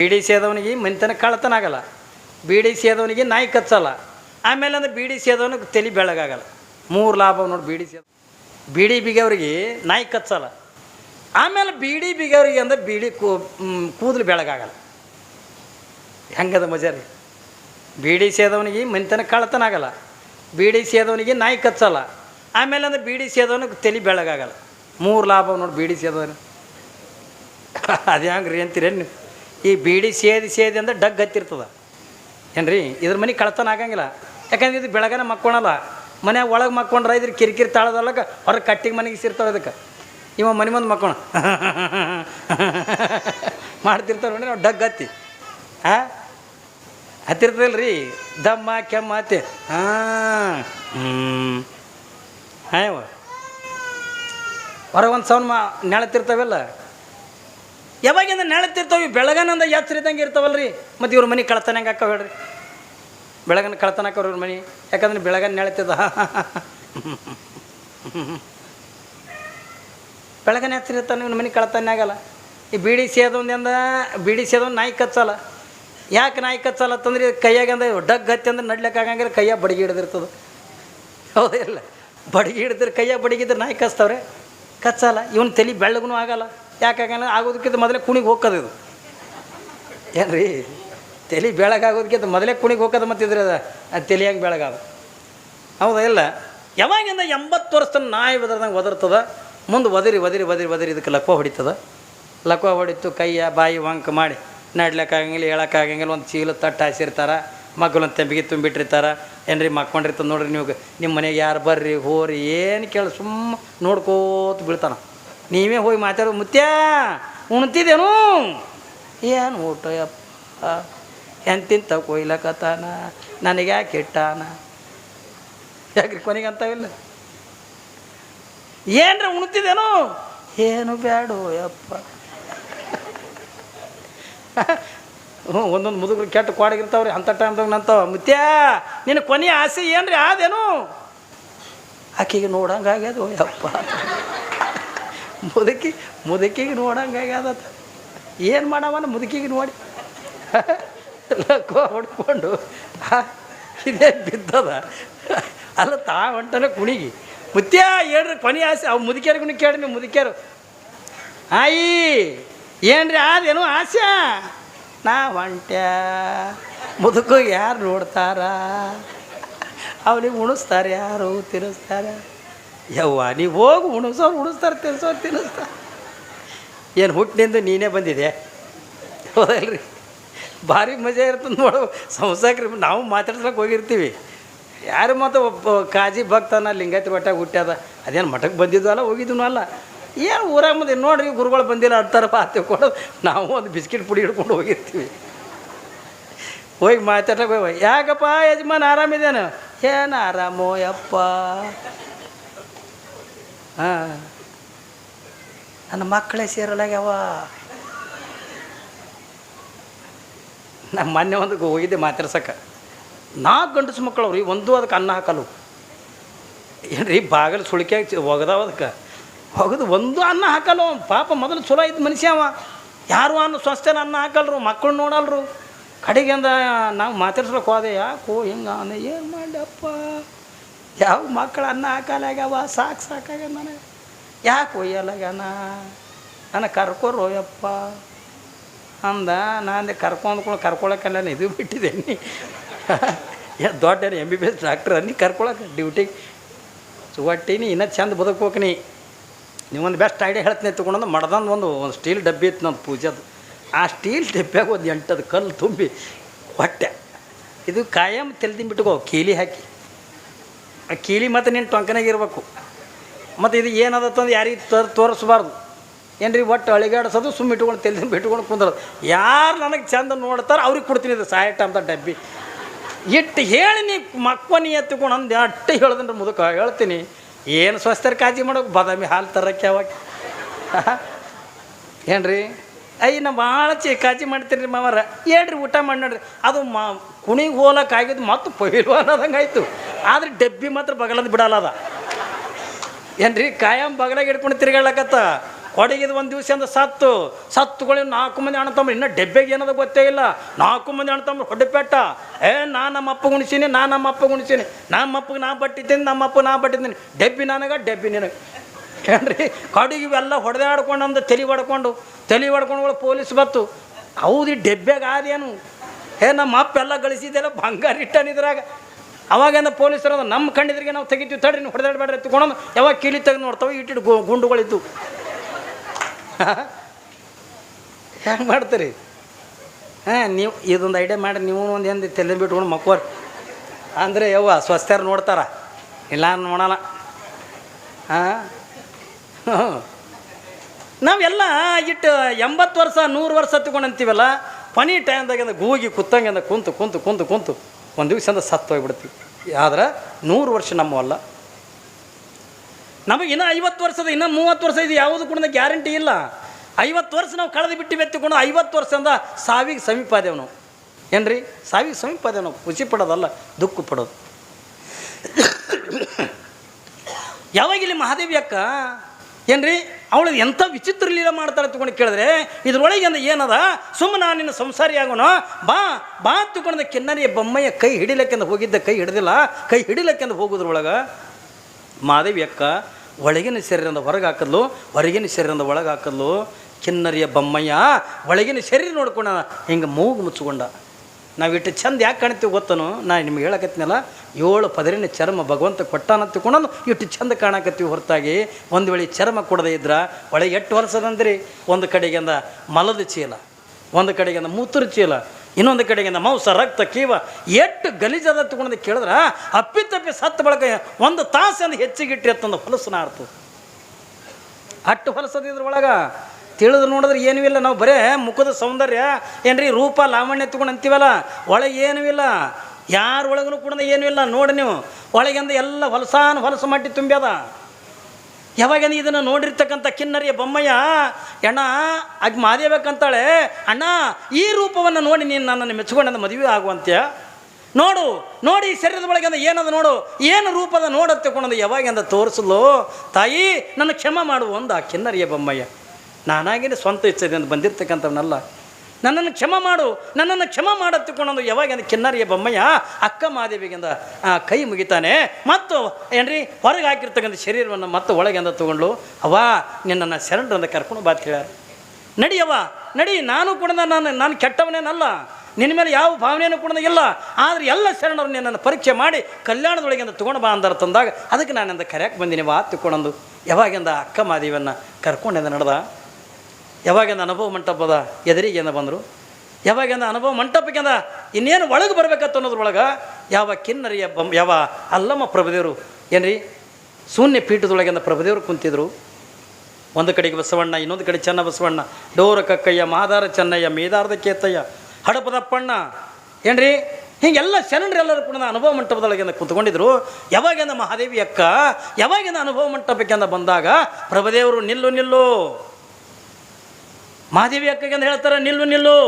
ಬೀಡಿ ಸೇದವನಿಗೆ ಮನಿತನ ಕಳ್ಳತನ ಆಗಲ್ಲ ಬೀಡಿ ಸೇದವನಿಗೆ ನಾಯಿ ಕಚ್ಚಲ್ಲ ಆಮೇಲೆ ಅಂದ್ರೆ ಬೀಡಿ ಸೇದವನಿಗೆ ತಲೆ ಬೆಳಗಾಗಲ್ಲ ಮೂರು ಲಾಭ ನೋಡಿ ಬೀಡಿ ಸೇದ ಬೀಡಿ ಬಿಗವ್ರಿಗೆ ನಾಯಿ ಕಚ್ಚಲ್ಲ ಆಮೇಲೆ ಬೀಡಿ ಬಿಗವ್ರಿಗೆ ಅಂದ್ರೆ ಬೀಡಿ ಕೂ ಕೂದಲು ಬೆಳಗಾಗಲ್ಲ ಹೆಂಗದ ಮಜಾ ರೀ ಬೀಡಿ ಸೇದವನಿಗೆ ಮನಿತನ ಕಳ್ಳತನ ಆಗಲ್ಲ ಬೀಡಿ ಸೇದವನಿಗೆ ನಾಯಿ ಕಚ್ಚಲ್ಲ ಆಮೇಲೆ ಅಂದ್ರೆ ಬೀಡಿ ಸೇದವನಿಗೆ ತಲೆ ಬೆಳಗಾಗಲ್ಲ ಮೂರು ಲಾಭ ನೋಡಿ ಬೀಡಿ ಸೇದವನು ಅದು ಹೆಂಗೆ ಅಂತೀರೇನು ನೀವು ಈ ಬೀಡಿ ಸೇದಿ ಸೇದಿ ಅಂದ್ರೆ ಡಗ್ ಹತ್ತಿರ್ತದ. ಏನ್ರಿ? ಇದ್ರ ಮನೆ ಕಳತನ ಆಗಂಗಿಲ್ಲ. ಯಾಕಂದ್ರೆ ಇದು ಬೆಳಗನ ಮಕ್ಕೊಳಲ್ಲ. ಮನೆ ಒಳಗೆ ಮಕ್ಕೊಂಡ್ರೆ ಇದ್ರ ಕಿರಿಕಿರಿ ತಾಳದಲ್ಲಕ ಹೊರಗೆ ಕಟ್ಟಿಗೆ ಮನೆಗೆ ಸೇರ್ತಾವೆ ಅದಕ್ಕೆ ಇವ ಮನೆ ಮುಂದೆ ಮಕ್ಕೋಣ ಮಾಡ್ತಿರ್ತಾರ ನೋಡಿ ಡಗ್ ಹತ್ತಿ. ಹಾಂ ಹತ್ತಿರ್ತದಲ್ಲ ರೀ ದಮ್ಮ, ಕೆಮ್ಮ ಹತ್ತಿ. ಹಾಂ ಹಾಂ ಹೊರಗೆ ಒಂದು ಸೌನ್ ಮಾ ನೆಳತಿರ್ತಾವೆಲ್ಲ. ಯಾವಾಗಿಂದ ನೆಳತಿರ್ತಾವೆ ಬೆಳಗನಂದ ಎಚ್ಚರ ಇದ್ದಂಗೆ ಇರ್ತಾವಲ್ಲ ರೀ ಮತ್ತು ಇವ್ರ ಮನೆ ಕಳ್ತನ ಹೆಂಗೆ ಹಾಕವ ಹೇಳ್ರಿ. ಬೆಳಗನ ಕಳತನ ಹಾಕವ್ರ ಇವ್ರ ಮನೆ. ಯಾಕಂದ್ರೆ ಬೆಳಗನ ನೆಳತಿದ ಬೆಳಗನ ಇರ್ತಾನೆ ಇವ್ನ ಮನೆ ಕಳ್ತನ ಆಗಲ್ಲ. ಈ ಬೀಡಿ ಸೇದೊಂದಿಂದ ಬೀಡಿ ಸೇದೊಂದು ನಾಯಿ ಕಚ್ಚಲ್ಲ. ಯಾಕೆ ನಾಯಿ ಕಚ್ಚಲ್ಲ ಅಂತಂದ್ರೆ ಕೈಯಾಗ ಅಂದ್ರೆ ಡಗ್ ಹತ್ತಿ ಅಂದ್ರೆ ನಡ್ಲಿಕ್ಕೆ ಆಗಂಗಿಲ್ಲ, ಕೈಯಾಗ ಬಡಗಿ ಹಿಡಿದಿರ್ತದೆ. ಹೌದಿಲ್ಲ ಬಡಗಿ ಹಿಡಿದ್ರೆ ಕೈಯಾಗ ಬಡಗಿದ್ರೆ ನಾಯಿ ಕಚ್ತಾವ್ರೆ. ಕಚ್ಚಲ್ಲ. ಇವನು ತಲೆ ಬೆಳ್ಳಗೂ ಆಗಲ್ಲ. ಯಾಕಾಗಲ್ಲ ಆಗೋದಕ್ಕಿಂತ ಮೊದಲೇ ಕುಣಿಗೆ ಹೋಗೋದು ಇದು. ಏನು ರೀ ತಲೆ ಬೆಳಗಾಗೋದಕ್ಕಿಂತ ಮೊದಲೇ ಕುಣಿಗೆ ಹೋಗೋದು ಮತ್ತಿದ್ರೆ ಅದು. ಅದು ತಲೆ ಹೆಂಗೆ ಬೆಳಗಾದ. ಹೌದಾ ಇಲ್ಲ? ಯಾವಾಗಿಂದ ಎಂಬತ್ತು ವರ್ಷ ನಾಯಿ ಒದರ್ದಂಗೆ ಒದರ್ತದ? ಮುಂದೆ ಒದರಿ ಒದರಿ ಒದರಿ ಒದರಿ ಇದಕ್ಕೆ ಲಕ್ವ ಹೊಡಿತದ? ಲಕ್ವ ಹೊಡಿತು ಕೈಯ, ಬಾಯಿ, ವಂಕ ಮಾಡಿ ನಡ್ಲಕ್ಕಾಗಂಗಿಲ್ಲ, ಹೇಳೋಕ್ಕಾಗಂಗಿಲ್ಲ, ಒಂದು ಚೀಲ ತಟ್ಟು ಹಾಸಿರ್ತಾರ ಒಂದು ತೆಂಬಿಗೆ ತುಂಬಿಟ್ಟಿರ್ತಾರ. ರೀ ಮಕ್ಕೊಂಡಿರ್ತದೆ ನೋಡ್ರಿ ನೀವು. ನಿಮ್ಮ ಮನೆಗೆ ಯಾರು ಬರ್ರಿ, ಹೋರಿ, ಏನು ಕೇಳಿ ಸುಮ್ಮ ನೋಡ್ಕೋತ ಬೀಳ್ತಾನ. ನೀವೇ ಹೋಗಿ ಮಾತಾಡೋ ಮುತ್ಯ ಉಣ್ತಿದ್ದೇನು ಏನು ಊಟ ಯಪ್ಪ? ಎಂತಿಂತ ಕೊಯ್ಲಕತ್ತಾನ? ನನಗೆ ಯಾಕೆ ಇಟ್ಟಾನ ಯಾಕ್ರಿ ಕೊನೆಗೆ ಅಂತಾವಿಲ್ಲ ಏನ್ರ ಉಣ್ತಿದ್ದೇನು ಏನು ಬ್ಯಾಡು ಯಪ್ಪ? ಹ್ಞೂ ಒಂದೊಂದು ಮುದುಗರು ಕೆಟ್ಟ ಕೊಡಗಿರ್ತಾವ್ರಿ ಅಂಥ ಟೈಮ್ದಾಗ ನಂತಾವ. ಮುತ್ಯ ನಿನ್ನ ಕೊನೆ ಆಸೆ ಏನ್ರಿ, ಆದೇನು? ಆಕೆಗೆ ನೋಡಂಗಾಗ್ಯದು ಯಪ್ಪ? ಮುದುಕಿ, ಮುದುಕಿಗೆ ನೋಡಂಗೆ ಆಗ್ಯದ ಏನು ಮಾಡವನ ಮುದುಕಿಗೆ ನೋಡಿ. ಲಕ್ಕ ಹೊಡ್ಕೊಂಡು ಇದೇ ಬಿದ್ದದ. ಅಲ್ಲ, ತಾ ಹೊಂಟನ ಕುಣಿಗಿ. ಮುತ್ಯ, ಹೇಳ್ರಿ, ಕೊನೆ ಆಸೆ. ಅವು ಮುದುಕಿಯರ್ಗುನು ಕೇಳಿ ನೀವು, ಮುದುಕಿಯರು. ಆಯಿ, ಏನ್ರಿ ಆದೇನು ಆಸೆ ನಾ ಹೊಂಟ್ಯ. ಮುದುಕು ಯಾರು ನೋಡ್ತಾರ? ಅವನಿಗೆ ಉಣಿಸ್ತಾರೆ ಯಾರು ತಿನ್ನಿಸ್ತಾರೆ ಯವ್ವ, ನೀವು ಹೋಗಿ ಉಣಿಸೋರು ಉಣಿಸ್ತಾರೆ, ತಿನ್ಸೋರು ತಿನ್ನಿಸ್ತಾರೆ ಏನು ಹುಟ್ಟಿನಿಂದ ನೀನೇ ಬಂದಿದೆ ಹೌದಲ್ರಿ. ಭಾರಿ ಮಜಾ ಇರ್ತದೆ ನೋಡು. ಸಂಸಾಕ್ರಿ, ನಾವು ಮಾತಾಡ್ಸ್ಲಕ್ಕೆ ಹೋಗಿರ್ತೀವಿ. ಯಾರು ಮತ್ತು ಒಬ್ಬ ಕಾಜಿ ಭಕ್ತನ ಲಿಂಗಾಯತ್ರ ಒಟ್ಟಾಗ ಹುಟ್ಟ್ಯದ ಅದೇನು ಮಠಕ್ಕೆ ಬಂದಿದ್ವಲ್ಲ ಹೋಗಿದ್ವು ಅಲ್ಲ. ಏನು ಊರಾಗ ಮುಂದೆ ನೋಡ್ರಿ ಗುರುಗಳು ಬಂದಿಲ್ಲ ಅಂತಾರಪ್ಪ ಅಂತ ಕೊಡೋದು ನಾವು ಒಂದು ಬಿಸ್ಕಿಟ್ ಪುಡಿ ಹಿಡ್ಕೊಂಡು ಹೋಗಿರ್ತೀವಿ. ಹೋಗಿ ಮಾತಾಡ್ಲಕ್ಕೆ ಹೋಗಿ ಯಾಕಪ್ಪ ಯಜಮಾನ್ ಆರಾಮಿದ್ದೇನು ಏನು ಆರಾಮೋ ಯಪ್ಪ. ಹಾಂ. ನನ್ನ ಮಕ್ಕಳೇ ಸೇರಲಾಗ್ಯಾವ ನಮ್ಮ ಮೊನ್ನೆ ಒಂದು ಹೋಗಿದ್ದೆ ಮಾತಾಡ್ಸಕ್ಕೆ. ನಾಲ್ಕು ಗಂಡಸು ಮಕ್ಕಳು ಅವ್ರಿ ಒಂದು ಅದಕ್ಕೆ ಅನ್ನ ಹಾಕಲು ಏನ್ರಿ, ಬಾಗಿಲು ಸುಳಿಕೆ ಒಗದಾವ ಅದಕ್ಕೆ. ಒಗದು ಒಂದು ಅನ್ನ ಹಾಕಲ್ಲ ಪಾಪ ಮೊದಲು ಚಲೋ ಇದ್ದ ಮನುಷ್ಯ ಅವ. ಯಾರು ಅನ್ನ ಸ್ವಸ್ಥನ ಅನ್ನ ಹಾಕಲ್ರು ಮಕ್ಕಳು ನೋಡಲ್ರು. ಕಡೆಗೆ ಅಂದ, ನಾವು ಮಾತಾಡ್ಸ್ಲಿಕ್ಕೆ ಹೋದೆ, ಯಾಕೋ ಹಿಂಗೆ ಏನು ಮಾಡ್ಯಪ್ಪ ಯಾವ ಮಕ್ಕಳು ಅನ್ನ ಹಾಕಲಾಗ್ಯಾವ? ಸಾಕು ಸಾಕಾಗ ನನಗೆ. ಯಾಕೆ ಒಯ್ಯಲಾಗ್ಯಾನ? ಕರ್ಕೊರು ಯಪ್ಪ ಅಂದ, ನಾನು ಕರ್ಕೊಂಡ್ಕೊಂಡು ಕರ್ಕೊಳಕ್ಕೆಲ್ಲ ಇದು ಬಿಟ್ಟಿದ್ದೇನೆ. ದೊಡ್ಡ M B B S doctor ಅನ್ನಿ ಕರ್ಕೊಳಕ್ಕೆ ಡ್ಯೂಟಿಗೆ ಒಟ್ಟಿನಿ ಇನ್ನೂ ಚಂದ ಬದುಕ್ಬೇಕು ನೀ. ನೀವೊಂದು ಬೆಸ್ಟ್ ಐಡಿಯಾ ಹೇಳ್ತೀನಿ ತೊಗೊಂಡು ಮಡ್ದಂದು ಒಂದು ಒಂದು ಸ್ಟೀಲ್ ಡಬ್ಬಿ ಇತ್ತು ನಂದು ಪೂಜೆದು ಆ ಸ್ಟೀಲ್ ಡಬ್ಬಿಯಾಗ ಒಂದು ಎಂಟದು ಕಲ್ಲು ತುಂಬಿ ಹೊಟ್ಟೆ. ಇದು ಕಾಯಂ ತೆಲ್ದಿಂಬಿಟ್ಕೋ ಕೀಲಿ ಹಾಕಿ. ಆ ಕೀಲಿ ಮತ್ತು ನಿನ್ನ ಟೊಂಕನಾಗ ಇರಬೇಕು. ಮತ್ತು ಇದು ಏನದತ್ತಂದು ಯಾರಿಗೆ ತರ್ ತೋರಿಸ್ಬಾರ್ದು. ಏನ್ರಿ ಒಟ್ಟು ಅಳಿಗಾಡಿಸೋದು, ಸುಮ್ಮ ಇಟ್ಕೊಂಡು ತೆಲ್ದು ಬಿಟ್ಕೊಂಡು ಕುಂದ್ರದು. ಯಾರು ನನಗೆ ಚಂದ ನೋಡ್ತಾರೆ ಅವ್ರಿಗೆ ಕೊಡ್ತೀನಿ ಇದು ಸಾಯಟ ಅಂತ ಡಬ್ಬಿ. ಇಟ್ಟು ಹೇಳಿ ನೀ ಮಕ್ಕನಿ ಎತ್ತಿಕೊಂಡು ಅಂದು ಅಟ್ಟು ಹೇಳ್ದನ್ರಿ ಮುದುಕ. ಹೇಳ್ತೀನಿ, ಏನು ಸ್ವಸ್ಥರ ಕಾಜಿ ಮಾಡೋಕೆ, ಬಾದಾಮಿ ಹಾಲು ತರಕ್ಕೆ ಯಾವಾಗ? ಏನ್ರಿ? ಅಯ್ಯ, ನಾ ಭಾಳ ಚಿ ಕಾಜಿ ಮಾಡ್ತೀನಿ ರೀ ಮಾವರ. ಹೇಳ್ರಿ ಊಟ ಮಾಡಿ ನೋಡ್ರಿ. ಅದು ಮಾ ಕುಣಿಗೆ ಹೋಲಕ್ಕೆ ಆಗಿದ್ದು ಮತ್ತು ಪೈಲ್ವಾನ್ ಅನ್ನೋದಂಗೆ ಆಯಿತು. ಆದ್ರೆ ಡಬ್ಬಿ ಮಾತ್ರ ಬಗಲಂದು ಬಿಡಲ್ಲ ಅದ. ಏನ್ರಿ, ಕಾಯಂ ಬಗಲಾಗ ಹಿಡ್ಕೊಂಡು ತಿರ್ಗಾಳಕತ್ತ ಹೊಡಗಿದ ಒಂದು ದಿವಸ ಅಂದ ಸತ್ತು. ಸತ್ತುಗಳು ನಾಲ್ಕು ಮಂದಿ ಅಣ್ಣ ತಮ್ಮ ಇನ್ನೂ ಡೆಬ್ಬೆಗೆ ಏನದ ಗೊತ್ತೇ ಇಲ್ಲ. ನಾಲ್ಕು ಮಂದಿ ಅಣ್ಣ ತಮ್ಮ ಹೊಡೆಪೆಟ್ಟ ಏ, ನಾ ನಮ್ಮ ಅಪ್ಪ ಗುಣಿಸೀನಿ, ನಾ ನಮ್ಮ ಅಪ್ಪ ಗುಣಿಸೀನಿ. ನಮ್ಮ ಅಪ್ಪಗೆ ನಾ ಬಟ್ಟಿದ್ದೀನಿ, ನಮ್ಮ ಅಪ್ಪ ನಾ ಬಟ್ಟಿದ್ದೀನಿ. ಡೆಬ್ಬಿ ನನಗ, ಡೆಬ್ಬಿ ನಿನಗೆ. ಏನ್ರಿ, ಕಡಿಗೆ ಇವೆಲ್ಲ ಹೊಡೆದಾಡ್ಕೊಂಡು ಅಂದ ತಲೆ ಹೊಡ್ಕೊಂಡು ತಲೆ ಹೊಡ್ಕೊಂಡು ಪೊಲೀಸ್ ಬತ್ತು. ಹೌದು, ಈ ಡೆಬ್ಬೆಗೆ ಆದೇನು ಏ, ನಮ್ಮ ಅಪ್ಪ ಎಲ್ಲ ಗಳಿಸಿದ್ದೆಲ್ಲ ಬಂಗಾರ ಇಟ್ಟನಿದ್ರಾಗ ಅವಾಗೇನ ಪೊಲೀಸರು ನಮ್ಮ ಕಂಡಿದ್ರಿಗೆ ನಾವು ತೆಗಿತೀವಿ, ತಡ್ರಿ, ನೀವು ಹೊಡೆದಾಡಬೇಡ್ರಿ ಎತ್ಕೊಂಡು ಯಾವಾಗ ಕೀಲಿ ತೆಗೆದು ನೋಡ್ತಾವೆ, ಇಟ್ಟಿಟ್ಟು ಗು, ಗುಂಡುಗಳಿದ್ದು. ಹೆಂಗೆ ಮಾಡ್ತೀರಿ? ಹಾಂ, ನೀವು, ಇದೊಂದು ಐಡಿಯಾ ಮಾಡಿ ನೀವು ಒಂದು ಏನು ತಲೆ ಬಿಟ್ಕೊಂಡು ಮಕ್ಕೋರಿ. ಅಂದರೆ ಯವ್ವ ಸ್ವಸ್ಥರು ನೋಡ್ತಾರ. ಇಲ್ಲ ನೋಡೋಣ ಹಾಂ? ನಾವೆಲ್ಲ ಇಟ್ಟು ಎಂಬತ್ತು ವರ್ಷ, ನೂರು ವರ್ಷ ತಗೊಂಡು ಅಂತೀವಲ್ಲ ಪನಿ ಟೈಮ್ದಾಗಿಂದ ಗೂಗಿ ಕುತ್ತಂಗೆ ಕುಂತು ಕುಂತು ಕುಂತು ಕುಂತು. ಒಂದು ದಿವಸ ಸತ್ತು ಹೋಗ್ಬಿಡ್ತೀವಿ. ಆದ್ರೆ ನೂರು ವರ್ಷ ನಮ್ಮವಲ್ಲ ನಮಗೆ ಇನ್ನೂ ಐವತ್ತು ವರ್ಷದ, ಇನ್ನೂ ಮೂವತ್ತು ವರ್ಷ ಇದು ಯಾವುದು ಕೂಡ ಗ್ಯಾರಂಟಿ ಇಲ್ಲ. ಐವತ್ತು ವರ್ಷ ನಾವು ಕಳೆದು ಬಿಟ್ಟು ಬೆತ್ತಿಕೊಂಡು ಐವತ್ತು ವರ್ಷದಿಂದ ಸಾವಿಗೆ ಸಮೀಪ ಆದೇವು ನಾವು ಏನ್ರಿ? ಸಾವಿಗೆ ಸಮೀಪ ಆದೇವು ನಾವು ಖುಷಿ ಪಡೋದಲ್ಲ, ದುಃಖ ಪಡೋದು. ಯಾವಾಗ ಇಲ್ಲಿ ಮಹಾದೇವಿ ಅಕ್ಕ? ಏನ್ರಿ? ಅವಳು ಎಂಥ ವಿಚಿತ್ರ ಲೀಲ ಮಾಡ್ತಾರೆ ತಗೊಂಡು ಕೇಳಿದ್ರೆ, ಇದ್ರೊಳಗೆ ಅಂದ ಏನದ? ಸುಮ್ಮ ನಾನು ನಿನ್ನ ಸಂಸಾರಿ ಆಗೋಣ. ಬಾ ಬಾ ತಗೊಂಡ ಕಿನ್ನರಿಯ ಬೊಮ್ಮಯ್ಯ ಕೈ ಹಿಡಿಲಕ್ಕೆಂದು ಹೋಗಿದ್ದ ಕೈ ಹಿಡಿದಿಲ್ಲ. ಕೈ ಹಿಡಿಲಕ್ಕೆಂದು ಹೋಗೋದ್ರೊಳಗೆ ಮಾದೇವಿ ಅಕ್ಕ ಒಳಗಿನ ಶರೀರದ ಹೊರಗೆ ಹಾಕದ್ಲು, ಹೊರಗಿನ ಶರೀರದ ಒಳಗೆ ಹಾಕದ್ಲು, ಕಿನ್ನರಿಯ ಬೊಮ್ಮಯ್ಯ ಒಳಗಿನ ಶರೀರ ನೋಡ್ಕೊಂಡ ಹಿಂಗೆ ಮೂಗು ಮುಚ್ಕೊಂಡ ನಾವು ಇಟ್ಟು ಚಂದ ಯಾಕೆ ಕಾಣ್ತೀವಿ ಗೊತ್ತನು? ನಾನು ನಿಮ್ಗೆ ಹೇಳಕತ್ತಿನಲ್ಲ ಏಳು ಪದರಿನ ಚರ್ಮ ಭಗವಂತ ಕೊಟ್ಟಾನ ತಿಳ್ಕೊಂಡು ಇಟ್ಟು ಚಂದ ಕಾಣಕತ್ತೀವಿ ಹೊರತಾಗಿ. ಒಂದು ವೇಳೆ ಚರ್ಮ ಕೊಡದೇ ಇದ್ರೆ, ಒಳಗೆ ಎಷ್ಟು ವರ್ಷದಂದ್ರಿ ಒಂದು ಕಡೆಗಿಂದ ಮಲದ ಚೀಲ, ಒಂದು ಕಡೆಗಿಂದ ಮೂತ್ರ ಚೀಲ, ಇನ್ನೊಂದು ಕಡೆಗಿಂದ ಮಾಂಸ, ರಕ್ತ, ಕೀವ ಎಷ್ಟು ಗಲೀಜದ ತಗೊಂಡು ಕೇಳಿದ್ರೆ ಅಪ್ಪಿತಪ್ಪಿ ಸತ್ತ ಬಳಕ ಒಂದು ತಾಸಂದು ಹೆಚ್ಚಿಗೆ ಇಟ್ಟಿರ್ತಂದು ಹೊಲಸನ ಆಡ್ತು ಅಟ್ಟು ಹೊಲಸದ ಇದ್ರೊಳಗೆ ತಿಳಿದು ನೋಡಿದ್ರೆ ಏನೂ ಇಲ್ಲ. ನಾವು ಬರೇ ಮುಖದ ಸೌಂದರ್ಯ, ಏನ್ರಿ, ರೂಪ, ಲಾವಣ್ಯ ತಗೊಂಡು ಅಂತೀವಲ್ಲ, ಒಳಗೆ ಏನೂ ಇಲ್ಲ. ಯಾರ ಒಳಗೂ ಕೂಡ ಏನೂ ಇಲ್ಲ. ನೋಡಿ ನೀವು, ಒಳಗಿಂದ ಎಲ್ಲ ಹೊಲಸಾನ ಹೊಲಸು ಮಟ್ಟಿ ತುಂಬ್ಯದ. ಯಾವಾಗ ಇದನ್ನು ನೋಡಿರ್ತಕ್ಕಂಥ ಕಿನ್ನರಿಯ ಬೊಮ್ಮಯ್ಯ, ಅಣ್ಣ ಅಗ್ ಮಾದೇಬೇಕಂತಾಳೆ ಅಣ್ಣ, ಈ ರೂಪವನ್ನು ನೋಡಿ ನೀನು ನನ್ನನ್ನು ಮೆಚ್ಕೊಂಡ ಮದುವೆ ಆಗುವಂತೆ ನೋಡು, ನೋಡಿ ಶರೀರದ ಒಳಗಿಂದ ಏನದ ನೋಡು, ಏನು ರೂಪದ ನೋಡತ್ತೆ ಕೊಂಡಂದು ಯಾವಾಗಿಂದ ತೋರಿಸಲು ತಾಯಿ, ನನ್ನ ಕ್ಷಮ ಮಾಡುವ ಒಂದು ಆ ಕಿನ್ನರಿಯ ಬೊಮ್ಮಯ್ಯ. ನಾನಾಗಿನೇ ಸ್ವಂತ ಇಚ್ಛೆದಿಂದ ಬಂದಿರ್ತಕ್ಕಂಥವನ್ನಲ್ಲ ನನ್ನನ್ನು ಕ್ಷಮ ಮಾಡು, ನನ್ನನ್ನು ಕ್ಷಮ ಮಾಡತ್ತಿಕೊಂಡು ಯಾವಾಗ ಕಿನ್ನರಿಯ ಬೊಮ್ಮಯ್ಯ, ಅಕ್ಕ ಮಾದೇವಿಗಿಂದ ಕೈ ಮುಗಿತಾನೆ. ಮತ್ತು ಏನ್ರಿ, ಹೊರಗೆ ಹಾಕಿರ್ತಕ್ಕಂಥ ಶರೀರವನ್ನು ಮತ್ತೆ ಒಳಗೆಂದ ತಗೊಂಡು ಅವ ನಿನ್ನನ್ನು ಶರಣರಿಂದ ಕರ್ಕೊಂಡು ಬಾತ್ ಹೇಳ್ಯಾರ. ನಡಿಯವ್ವ ನಡಿ, ನಾನು ಕೂಡ ನಾನು ನಾನು ಕೆಟ್ಟವನೇನಲ್ಲ. ನಿನ್ನ ಮೇಲೆ ಯಾವ ಭಾವನೆಯನ್ನು ಕೂಡ ಇಲ್ಲ. ಆದರೆ ಎಲ್ಲ ಶರಣರು ನಿನ್ನನ್ನು ಪರೀಕ್ಷೆ ಮಾಡಿ ಕಲ್ಯಾಣದೊಳಗಿಂದ ತೊಗೊಂಡು ಬಾ ಅಂದಾರ ತಂದಾಗ, ಅದಕ್ಕೆ ನಾನಿಂದ ಕರೆಯಕ್ಕೆ ಬಂದೀನಿ, ಬಾ ತಿಕ್ಕೊಂಡು ಯಾವಾಗಿಂದ ಅಕ್ಕ ಮಾದೇವಿಯನ್ನು ಕರ್ಕೊಂಡಿಂದ ನಡೆದ? ಯಾವಾಗಿಂದ ಅನುಭವ ಮಂಟಪದ ಎದುರಿಗೆಂದ ಬಂದರು? ಯಾವಾಗಿಂದ ಅನುಭವ ಮಂಟಪಕ್ಕೆಂದ ಇನ್ನೇನು ಒಳಗೆ ಬರಬೇಕತ್ತ ಅನ್ನೋದ್ರೊಳಗೆ ಯಾವ ಕಿನ್ನರಿಯ ಬಂ, ಯಾವ ಅಲ್ಲಮ್ಮ ಪ್ರಭುದೇವರು, ಏನ್ರಿ? ಶೂನ್ಯ ಪೀಠದೊಳಗಿಂದ ಪ್ರಭುದೇವರು ಕುಂತಿದ್ರು. ಒಂದು ಕಡೆಗೆ ಬಸವಣ್ಣ, ಇನ್ನೊಂದು ಕಡೆ ಚೆನ್ನ ಬಸವಣ್ಣ. ಡೋರ ಕಕ್ಕಯ್ಯ, ಮಾದಾರ ಚೆನ್ನಯ್ಯ, ಮೇದಾರದ ಕೇತಯ್ಯ ಹಡಪದಪ್ಪಣ್ಣ ಏನ್ರಿ? ಹೀಗೆಲ್ಲ ಶರಣರೆಲ್ಲರೂ ಕೂಡ ಅನುಭವ ಮಂಟಪದೊಳಗಿಂದ ಕುತ್ಕೊಂಡಿದ್ರು. ಯಾವಾಗಿಂದ ಮಹಾದೇವಿ ಅಕ್ಕ ಯಾವಾಗಿಂದ ಅನುಭವ ಮಂಟಪಕ್ಕಿಂದ ಬಂದಾಗ ಪ್ರಭುದೇವರು ನಿಲ್ಲು ನಿಲ್ಲು. ಮಹಾದೇವಿ ಅಕ್ಕಗೆ ಅಂತ ಹೇಳ್ತಾರೆ, ನಿಲ್ಲು ನಿಲ್ಲು.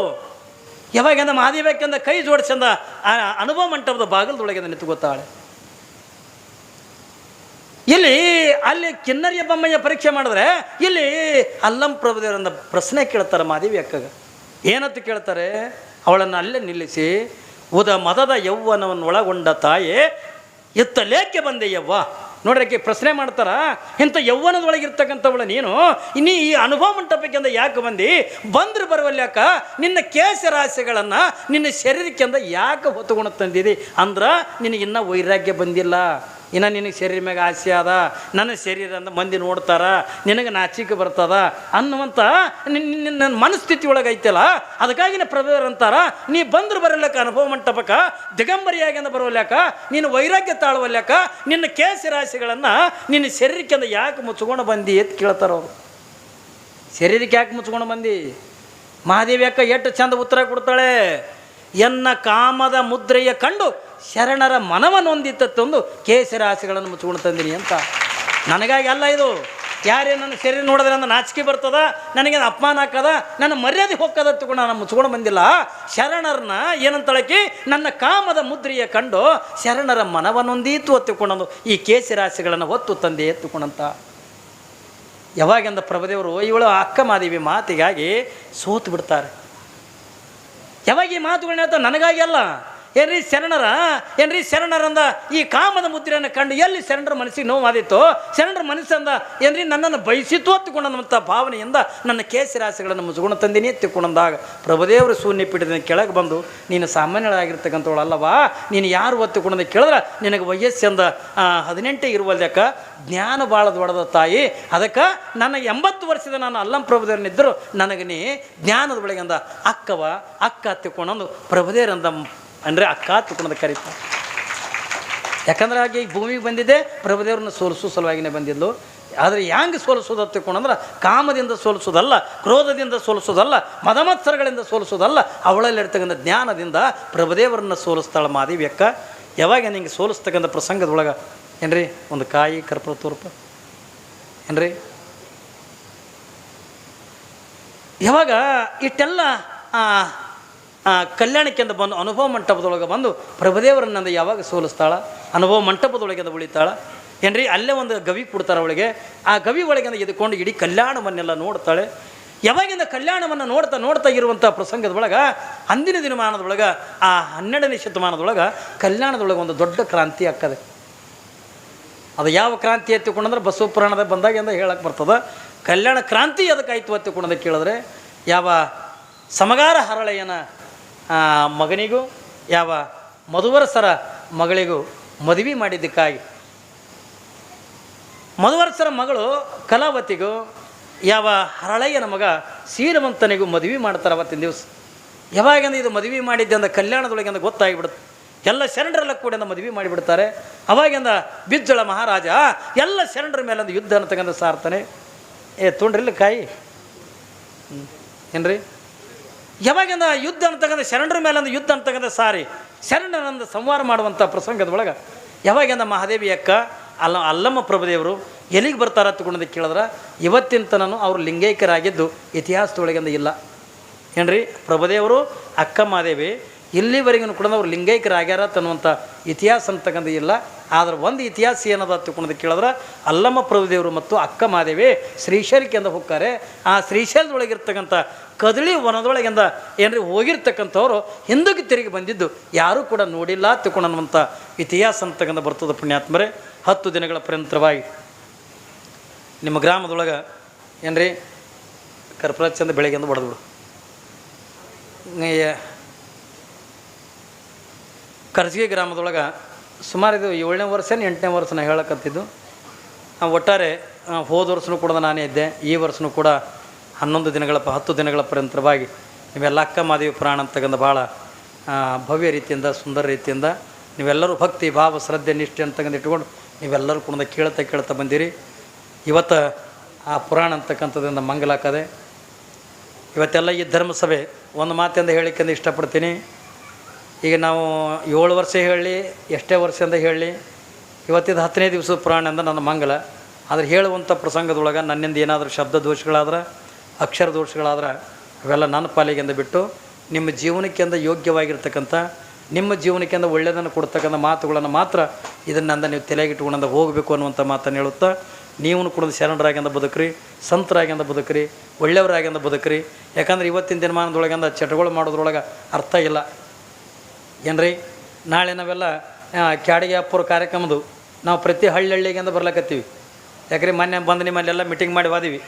ಯಾವಾಗಿಂದ ಮಹಾದೇವಿ ಅಕ್ಕಂದ ಕೈ ಜೋಡಿಸಂದ ಆ ಅನುಭವ ಮಂಟಪದ ಬಾಗಿಲದೊಳಗೆ ನಿಂತು ಗೊತ್ತಾಳೆ. ಇಲ್ಲಿ ಅಲ್ಲಿ ಕಿನ್ನರಿಯ ಬೊಮ್ಮಯ್ಯ ಪರೀಕ್ಷೆ ಮಾಡಿದ್ರೆ, ಇಲ್ಲಿ ಅಲ್ಲಂ ಪ್ರಭುದೇವರಂದ ಪ್ರಶ್ನೆ ಕೇಳ್ತಾರೆ ಮಾದೇವಿ ಅಕ್ಕಗ. ಏನಂತ ಕೇಳ್ತಾರೆ, ಅವಳನ್ನು ಅಲ್ಲೇ ನಿಲ್ಲಿಸಿ, ಉದ ಮದದ ಯೌವನವನ್ನು ಒಳಗೊಂಡ ತಾಯೇ ಎತ್ತಲೇಕೆ ಲೇಖೆ ಬಂದೆ ಯವ್ವ ನೋಡ್ರಿ ಪ್ರಶ್ನೆ ಮಾಡ್ತಾರ, ಇಂಥ ಯೌವನದೊಳಗಿರ್ತಕ್ಕಂಥವಳು ನೀನು ನೀ ಈ ಅನುಭವ ಮಂಟಪಕ್ಕಿಂದ ಯಾಕೆ ಬಂದು? ಬಂದ್ರೆ ಬರುವಲ್ಯಾಕ, ನಿನ್ನ ಕೇಶ ರಾಶಿಗಳನ್ನು ನಿನ್ನ ಶರೀರಕ್ಕಿಂದ ಯಾಕೆ ಹೊತ್ತುಕೊಂಡು ತಂದಿದಿ? ಅಂದ್ರೆ ನಿನಗಿನ್ನೂ ವೈರಾಗ್ಯ ಬಂದಿಲ್ಲ. ಇನ್ನು ನಿನಗೆ ಶರೀರ ಮ್ಯಾಗ ಆಸೆ ಅದ, ನನ್ನ ಶರೀರ ಅಂದ ಮಂದಿ ನೋಡ್ತಾರ, ನಿನಗೆ ನಾಚಿಕೆ ಬರ್ತದ ಅನ್ನುವಂಥ ನಿನ್ನ ಮನಸ್ಥಿತಿ ಒಳಗೆ ಐತಲ್ಲ, ಅದಕ್ಕಾಗಿ ನಾ ಪ್ರಭೇದರು ಅಂತಾರ. ನೀ ಬಂದ್ರೆ ಬರಲ್ಯಾಕ, ಅನುಭವ ಮಂಟಪಕ್ಕ ದಿಗಂಬರಿಯಾಗಿ ಅಂದ ಬರೋಲ್ಯಾಕ ನೀನು ವೈರಾಗ್ಯ ತಾಳುವಲ್ಯಾಕ, ನಿನ್ನ ಕೇಸಿ ರಾಶಿಗಳನ್ನು ನಿನ್ನ ಶರೀರಕ್ಕಿಂದ ಯಾಕೆ ಮುಚ್ಕೊಂಡು ಬಂದಿ ಎತ್ ಕೇಳ್ತಾರ ಅವರು. ಶರೀರಕ್ಕೆ ಯಾಕೆ ಮುಚ್ಕೊಂಡು ಬಂದಿ? ಮಹಾದೇವಿ ಅಕ್ಕ ಎಷ್ಟು ಚಂದ ಉತ್ತರ ಕೊಡ್ತಾಳೆ. ಎನ್ನ ಕಾಮದ ಮುದ್ರೆಯ ಕಂಡು ಶರಣರ ಮನವನ್ನೊಂದಿತ್ತ ತಂದು ಕೇಸರಾಶಿಗಳನ್ನು ಮುಚ್ಕೊಂಡು ತಂದಿನಿ ಅಂತ. ನನಗಾಗಿ ಅಲ್ಲ ಇದು. ಯಾರೇ ನನ್ನ ಶರೀರ ನೋಡಿದ್ರೆ ನನ್ನ ನಾಚಿಕೆ ಬರ್ತದ, ನನಗೆ ಅಪಮಾನ ಹಾಕದ ನನ್ನ ಮರ್ಯಾದೆ ಹೊಕ್ಕದ ತಗೊಂಡು ನಾನು ಮುಚ್ಕೊಂಡು ಬಂದಿಲ್ಲ. ಶರಣರನ್ನ ಏನಂತಳಕಿ, ನನ್ನ ಕಾಮದ ಮುದ್ರೆಯ ಕಂಡು ಶರಣರ ಮನವನ್ನೊಂದೀತು ಹೊತ್ತುಕೊಂಡಂದು ಈ ಕೇಸರಾಶಿಗಳನ್ನು ಹೊತ್ತು ತಂದೆ ಎತ್ತುಕೊಂಡಂತ ಯಾವಾಗಿಂದ ಪ್ರಭದೇವರು ಇವಳು ಅಕ್ಕ ಮಾದೇವಿ ಮಾತಿಗಾಗಿ ಸೋತು ಬಿಡ್ತಾರೆ. ಯಾವಾಗ ಈ ಮಾತುಗಳನ್ನ ಹೇಳ್ತಾ ನನಗಾಗಿ ಅಲ್ಲ. ಏನ್ರಿ ಶರಣರ? ಏನ್ರಿ ಶರಣರಂದ ಈ ಕಾಮದ ಮುದ್ರೆಯನ್ನು ಕಂಡು ಎಲ್ಲಿ ಶರಣರ ಮನಸ್ಸಿಗೆ ನೋವಾದಿತ್ತು ಶರಣರ ಮನಸ್ಸಂದ ಏನ್ರಿ ನನ್ನನ್ನು ಬಯಸಿತು ಅನ್ನುವಂಥ ಭಾವನೆಯಿಂದ ನನ್ನ ಕೇಸರಾಸೆಗಳನ್ನು ಮುಸುಗುಣ ತಂದಿನಿ ಎತ್ತಿಕೊಂಡಂದಾಗ ಪ್ರಭುದೇವರು ಶೂನ್ಯ ಪೀಠದಿಂದ ಕೆಳಗೆ ಬಂದು, ನೀನು ಸಾಮಾನ್ಯಳಾಗಿರ್ತಕ್ಕಂಥವಳು ಅಲ್ಲವಾ? ನೀನು ಯಾರು ಒತ್ತುಕೊಂಡಂದು ಕೇಳಿದ್ರೆ? ನಿನಗೆ ವಯಸ್ಸಿಂದ ಹದಿನೆಂಟು ಇರುವಲ್ದಕ್ಕ ಜ್ಞಾನ ಭಾಳ ದೊಡ್ಡದ ತಾಯಿ. ಅದಕ್ಕೆ ನನ್ನ ಎಂಬತ್ತು ವರ್ಷದ ನಾನು ಅಲ್ಲಂ ಪ್ರಭುದೇವರನ್ನಿದ್ದರು. ನನಗೆ ನೀ ಜ್ಞಾನದ ಬೆಳಗಿಂದ ಅಕ್ಕವ, ಅಕ್ಕ ಹತ್ತಿಕೊಂಡಂದು ಪ್ರಭುದೇವರಂದ ಅಂದರೆ ಅಕ್ಕ ತುಕುಣದ ಕರೀತಾರೆ ಯಾಕಂದ್ರೆ ಹಾಗೆ ಈ ಭೂಮಿಗೆ ಬಂದಿದ್ದೆ, ಪ್ರಭುದೇವ್ರನ್ನ ಸೋಲಿಸೋ ಸಲುವಾಗಿನೇ ಬಂದಿದ್ಲು. ಆದರೆ ಹ್ಯಾಂಗೆ ಸೋಲಿಸೋದು ಅಂದ್ರೆ ಕಾಮದಿಂದ ಸೋಲಿಸೋದಲ್ಲ ಕ್ರೋಧದಿಂದ ಸೋಲಿಸೋದಲ್ಲ ಮದಮತ್ಸರಗಳಿಂದ ಸೋಲಿಸೋದಲ್ಲ ಅವಳಲ್ಲಿರ್ತಕ್ಕಂಥ ಜ್ಞಾನದಿಂದ ಪ್ರಭುದೇವರನ್ನ ಸೋಲಿಸ್ತಾಳೆ ಮಾದೇವಿ ಅಕ್ಕ. ಯಾವಾಗ ನಿಂಗೆ ಸೋಲಿಸ್ತಕ್ಕಂಥ ಪ್ರಸಂಗದೊಳಗೆ? ಏನ್ರಿ? ಒಂದು ಕಾಯಿ ಕರ್ಪೂರ ತೋರ್ಪ. ಏನ್ರಿ? ಯಾವಾಗ ಇಷ್ಟೆಲ್ಲ ಆ, ಕಲ್ಯಾಣಕ್ಕೆ ಕಲ್ಯಾಣಕ್ಕೆಂದು ಬಂದು ಅನುಭವ ಮಂಟಪದೊಳಗೆ ಬಂದು ಪ್ರಭುದೇವರನ್ನಂದು ಯಾವಾಗ ಸೋಲಿಸ್ತಾಳ? ಅನುಭವ ಮಂಟಪದೊಳಗೆ ಉಳಿತಾಳ? ಏನ್ರಿ ಅಲ್ಲೇ ಒಂದು ಗವಿ ಕೊಡ್ತಾರೆ ಅವಳಿಗೆ. ಆ ಗವಿ ಒಳಗಿಂದ ಎದ್ಕೊಂಡು ಇಡೀ ಕಲ್ಯಾಣವನ್ನೆಲ್ಲ ನೋಡ್ತಾಳೆ. ಯಾವಾಗಿಂದ ಕಲ್ಯಾಣವನ್ನು ನೋಡ್ತಾ ನೋಡ್ತಾ ಇರುವಂಥ ಪ್ರಸಂಗದೊಳಗೆ ಅಂದಿನ ದಿನಮಾನದೊಳಗೆ ಆ ಹನ್ನೆರಡನೇ ಶತಮಾನದೊಳಗೆ ಕಲ್ಯಾಣದೊಳಗೆ ಒಂದು ದೊಡ್ಡ ಕ್ರಾಂತಿ ಆಗ್ತದೆ. ಅದು ಯಾವ ಕ್ರಾಂತಿ ಎತ್ತಿಕೊಂಡಂದ್ರೆ ಬಸವ ಪುರಾಣದ ಬಂದಾಗ ಎಂದು ಹೇಳಕ್ಕೆ ಬರ್ತದೆ? ಕಲ್ಯಾಣ ಕ್ರಾಂತಿ ಅದಕ್ಕಾಯ್ತು ಎತ್ತಿಕೊಂಡಂದು ಕೇಳಿದ್ರೆ ಯಾವ ಸಮಗಾರ ಹರಳೆಯನ ಮಗನಿಗೂ ಯಾವ ಮಧುವರಸರ ಮಗಳಿಗೂ ಮದುವೆ ಮಾಡಿದ್ದಕ್ಕಾಗಿ. ಮಧುವರಸರ ಮಗಳು ಕಲಾವತಿಗೂ ಯಾವ ಹರಳೆಯನ ಮಗ ಸೀರವಂತನಿಗೂ ಮದುವೆ ಮಾಡ್ತಾರೆ ಅವತ್ತಿನ ದಿವಸ. ಯಾವಾಗಂದ್ರೆ ಇದು ಮದುವೆ ಮಾಡಿದ್ದೆ ಅಂದ ಕಲ್ಯಾಣದೊಳಗೆ ಅಂದ ಗೊತ್ತಾಗಿಬಿಡುತ್ತೆ. ಎಲ್ಲ ಶರಣರೆಲ್ಲ ಕೂಡ ಮದುವೆ ಮಾಡಿಬಿಡ್ತಾರೆ. ಅವಾಗಿಂದ ಬಿಜ್ಜಳ ಮಹಾರಾಜ ಎಲ್ಲ ಶರಣರ ಮೇಲೆ ಒಂದು ಯುದ್ಧ ಅಂತಕ್ಕಂಥ ಸಾರ್ತಾನೆ ಏ, ತುಂಡ್ರಿಲ್ಲ ಕಾಯಿ. ಏನ್ರಿ? ಯಾವಾಗಿಂದ ಯುದ್ಧ ಅಂತಕ್ಕಂಥ ಶರಣರ ಮೇಲೆ ಒಂದು ಯುದ್ಧ ಅಂತಕ್ಕಂಥ ಸಾರಿ ಶರಣರನ್ನು ಸಂವಾರ ಮಾಡುವಂಥ ಪ್ರಸಂಗದ ಒಳಗೆ ಯಾವಾಗಿಂದ ಮಹಾದೇವಿ ಅಕ್ಕ, ಅಲ್ಲ ಅಲ್ಲಮ್ಮ ಪ್ರಭುದೇವರು ಎಲ್ಲಿಗೆ ಬರ್ತಾರ ತಗೊಂಡು ಕೇಳಿದ್ರೆ ಇವತ್ತಿನ ತನೂ ಅವರು ಲಿಂಗೈಕ್ಯರಾಗಿದ್ದು ಇತಿಹಾಸದೊಳಗಿಂದ ಇಲ್ಲ. ಏನ್ರಿ? ಪ್ರಭುದೇವರು, ಅಕ್ಕ ಮಾದೇವಿ ಇಲ್ಲಿವರೆಗೂ ಕೂಡ ಅವ್ರು ಲಿಂಗೈಕ್ಯರಾಗ್ಯಾರ ತನ್ನುವಂಥ ಇತಿಹಾಸ ಅಂತಕ್ಕಂಥ ಇಲ್ಲ. ಆದ್ರೆ ಒಂದು ಇತಿಹಾಸ ಏನದ ತಿಳ್ಕೊಂಡು ಕೇಳಿದ್ರೆ, ಅಲ್ಲಮ್ಮ ಪ್ರಭುದೇವರು ಮತ್ತು ಅಕ್ಕ ಮಾದೇವಿ ಶ್ರೀಶೈಲಕ್ಕೆ ಅಂತ ಹೋಗ್ತಾರೆ. ಆ ಶ್ರೀಶೈಲದೊಳಗಿರ್ತಕ್ಕಂಥ ಕದಳಿ ವನದೊಳಗಿಂದ ಏನ್ರಿ ಹೋಗಿರ್ತಕ್ಕಂಥವ್ರು ಹಿಂದಕ್ಕೆ ತಿರುಗಿ ಬಂದಿದ್ದು ಯಾರೂ ಕೂಡ ನೋಡಿಲ್ಲ ತಿಳ್ಕೊಳ್ಳುವಂಥ ಇತಿಹಾಸ ಅಂತಕ್ಕಂಥ ಬರ್ತದೆ ಪುಣ್ಯಾತ್ಮರೇ. ಹತ್ತು ದಿನಗಳ ಪರ್ಯಂತರವಾಗಿ ನಿಮ್ಮ ಗ್ರಾಮದೊಳಗೆ ಏನ್ರಿ ಕರ್ಪರಾಜ್ ಚಂದ ಬೆಳಗ್ಗೆಂದು ಬಡದ್ಬಿಡು ಕರ್ಜಿಗೆ ಗ್ರಾಮದೊಳಗೆ ಸುಮಾರು ಇದು ಏಳನೇ ವರ್ಷನ ಎಂಟನೇ ವರ್ಷ ನಾ ಹೇಳಕತ್ತಿದ್ದು. ಒಟ್ಟಾರೆ ಹೋದ ವರ್ಷನೂ ಕೂಡ ನಾನೇ ಇದ್ದೆ. ಈ ವರ್ಷನೂ ಕೂಡ ಹನ್ನೊಂದು ದಿನಗಳ ಹತ್ತು ದಿನಗಳ ಪರ್ಯಂತರವಾಗಿ ನೀವೆಲ್ಲ ಅಕ್ಕ, ಮಾದೇವಿ, ಪುರಾಣ ಅಂತಕ್ಕಂಥ ಭಾಳ ಭವ್ಯ ರೀತಿಯಿಂದ, ಸುಂದರ ರೀತಿಯಿಂದ ನೀವೆಲ್ಲರೂ ಭಕ್ತಿ, ಭಾವ, ಶ್ರದ್ಧೆ, ನಿಷ್ಠೆ ಅಂತಕ್ಕಂಥ ಇಟ್ಕೊಂಡು ನೀವೆಲ್ಲರೂ ಕೂಡ ಕೇಳ್ತಾ ಕೇಳ್ತಾ ಬಂದಿರಿ. ಇವತ್ತು ಆ ಪುರಾಣ ಅಂತಕ್ಕಂಥದ್ರಿಂದ ಮಂಗಲಾಕದೆ ಇವತ್ತೆಲ್ಲ ಈ ಧರ್ಮಸಭೆ, ಒಂದು ಮಾತಿಂದ ಹೇಳಿಕೆಂದು ಇಷ್ಟಪಡ್ತೀನಿ. ಈಗ ನಾವು ಏಳು ವರ್ಷ ಹೇಳಿ ಎಷ್ಟೇ ವರ್ಷದಿಂದ ಹೇಳಿ ಇವತ್ತಿದ ಹತ್ತನೇ ದಿವಸದ ಪುರಾಣ ಅಂದ್ರೆ ನನ್ನ ಮಂಗಲ. ಆದರೆ ಹೇಳುವಂಥ ಪ್ರಸಂಗದೊಳಗೆ ನನ್ನಿಂದ ಏನಾದರೂ ಶಬ್ದ ದೋಷಗಳಾದ್ರೆ, ಅಕ್ಷರ ದೋಷಗಳಾದ್ರೆ, ಅವೆಲ್ಲ ನನ್ನ ಪಾಲಿಗೆಂದ ಬಿಟ್ಟು ನಿಮ್ಮ ಜೀವನಕ್ಕೆಂದ ಯೋಗ್ಯವಾಗಿರ್ತಕ್ಕಂಥ, ನಿಮ್ಮ ಜೀವನಕ್ಕೆಂದ ಒಳ್ಳೆಯದನ್ನು ಕೊಡ್ತಕ್ಕಂಥ ಮಾತುಗಳನ್ನು ಮಾತ್ರ ಇದನ್ನಂದ ನೀವು ತಲೆಗಿಟ್ಕೊಂಡ ಹೋಗಬೇಕು ಅನ್ನುವಂಥ ಮಾತನ್ನು ಹೇಳುತ್ತಾ ನೀವು ಕೂಡ ಶರಣರಾಗಿಂದ ಬದುಕ್ರಿ, ಸಂತರಾಗಿಂದ ಬದುಕ್ರಿ, ಒಳ್ಳೆಯವರಾಗಿಂದ ಬದುಕ್ರಿ. ಯಾಕಂದ್ರೆ ಇವತ್ತಿನ ದಿನಮಾನದೊಳಗಿಂದ ಚಟಗಳು ಮಾಡೋದ್ರೊಳಗೆ ಅರ್ಥ ಇಲ್ಲ. ಏನ್ರಿ? ನಾಳೆ ನಾವೆಲ್ಲ ಕ್ಯಾಡಿಗೆ ಅಪ್ಪುರ ಕಾರ್ಯಕ್ರಮದು, ನಾವು ಪ್ರತಿ ಹಳ್ಳಿ ಹಳ್ಳಿಗೆ ಬರ್ಲಕತ್ತೀವಿ. ಯಾಕ್ರಿ, ಮೊನ್ನೆ ಬಂದು ನಿಮ್ಮಲ್ಲೆಲ್ಲ ಮೀಟಿಂಗ್ ಮಾಡಿ ಹೋದಿವಿ.